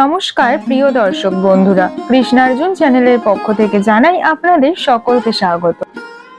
নমস্কার, প্রিয় দর্শক বন্ধুরা। কৃষ্ণার্জুন চ্যানেলের পক্ষ থেকে জানাই আপনাদের সকলকে স্বাগত।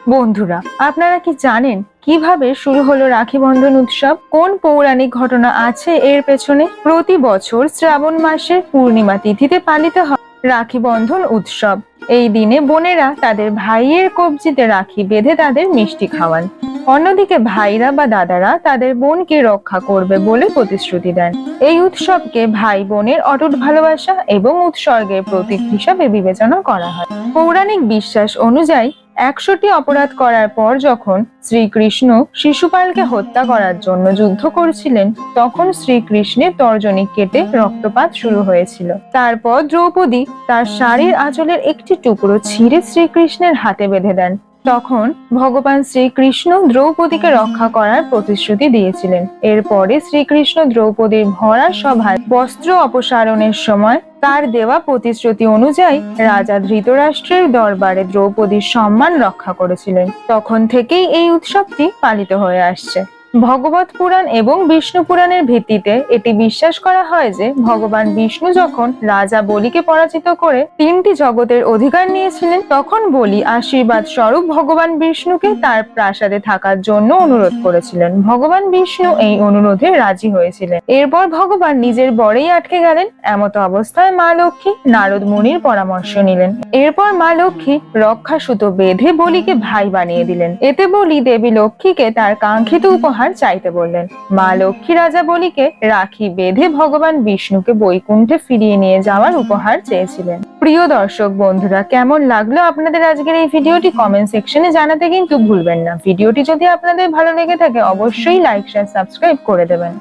বন্ধুরা, আপনারা কি জানেন কীভাবে শুরু হলো রাখি বন্ধন উৎসব? কোন পৌরাণিক ঘটনা আছে এর পেছনে? প্রতি বছর শ্রাবণ মাসের পূর্ণিমা তিথিতে পালিত হয় রাখি বন্ধন উৎসব। এই দিনে বোনেরা তাদের ভাইয়ের কবজিতে রাখি বেঁধে তাদের মিষ্টি খাওয়ান। অন্যদিকে ভাইরা বা দাদারা তাদের বোনকে রক্ষা করবে বলে প্রতিশ্রুতি দেন। এই উৎসবকে ভাই বোনের অটুট ভালোবাসা এবং উৎসর্গের প্রতীক হিসাবে বিবেচনা করা হয়। পৌরাণিক বিশ্বাস অনুযায়ী, একশোটি অপরাধ করার পর যখন শ্রীকৃষ্ণ শিশুপালকে হত্যা করার জন্য যুদ্ধ করছিলেন, তখন শ্রীকৃষ্ণের তর্জনী কেটে রক্তপাত শুরু হয়েছিল। তারপর দ্রৌপদী তার শাড়ির আঁচলের একটি টুকরো ছিঁড়ে শ্রীকৃষ্ণের হাতে বেঁধে দেন। তখন ভগবান শ্রীকৃষ্ণ দ্রৌপদীকে রক্ষা করার প্রতিশ্রুতি দিয়েছিলেন। এরপরে শ্রীকৃষ্ণ দ্রৌপদীর ভরা সভায় বস্ত্র অপসারণের সময় তার দেওয়া প্রতিশ্রুতি অনুযায়ী রাজা ধৃতরাষ্ট্রের দরবারে দ্রৌপদীর সম্মান রক্ষা করেছিলেন। তখন থেকেই এই উৎসবটি পালিত হয়ে আসছে। ভগবত পুরাণ এবং বিষ্ণু পুরাণের ভিত্তিতে এটি বিশ্বাস করা হয় যে ভগবান বিষ্ণু যখন রাজা বলিকে পরাজিত করে তিনটি জগতের অধিকার নিয়েছিলেন, তখন বলি আশীর্বাদ স্বরূপ ভগবান বিষ্ণুকে তার প্রাসাদে থাকার জন্য অনুরোধ করেছিলেন। ভগবান বিষ্ণু এই অনুরোধে রাজি হয়েছিলেন। এরপর ভগবান নিজের বরেই আটকে গেলেন। এমতো অবস্থায় মা লক্ষ্মী নারদ মুনির পরামর্শ নিলেন। এরপর মা লক্ষ্মী রক্ষা সুতো বেঁধে বলিকে ভাই বানিয়ে দিলেন। এতে বলি দেবী লক্ষ্মীকে তার কাঙ্ক্ষিত উপহার চাইতে বললেন। মা লক্ষ্মী রাজা বলিকে রাখি বেঁধে ভগবান বিষ্ণুকে বৈকুণ্ঠে ফিরিয়ে নিয়ে যাওয়ার উপহার চেয়েছিলেন। প্রিয় দর্শক বন্ধুরা, কেমন লাগল আপনাদের আজকের এই ভিডিওটি কমেন্ট সেকশনে জানাতে কিন্তু ভুলবেন না। ভিডিওটি যদি আপনাদের ভালো লেগে থাকে, অবশ্যই লাইক শেয়ার সাবস্ক্রাইব করে দেবেন।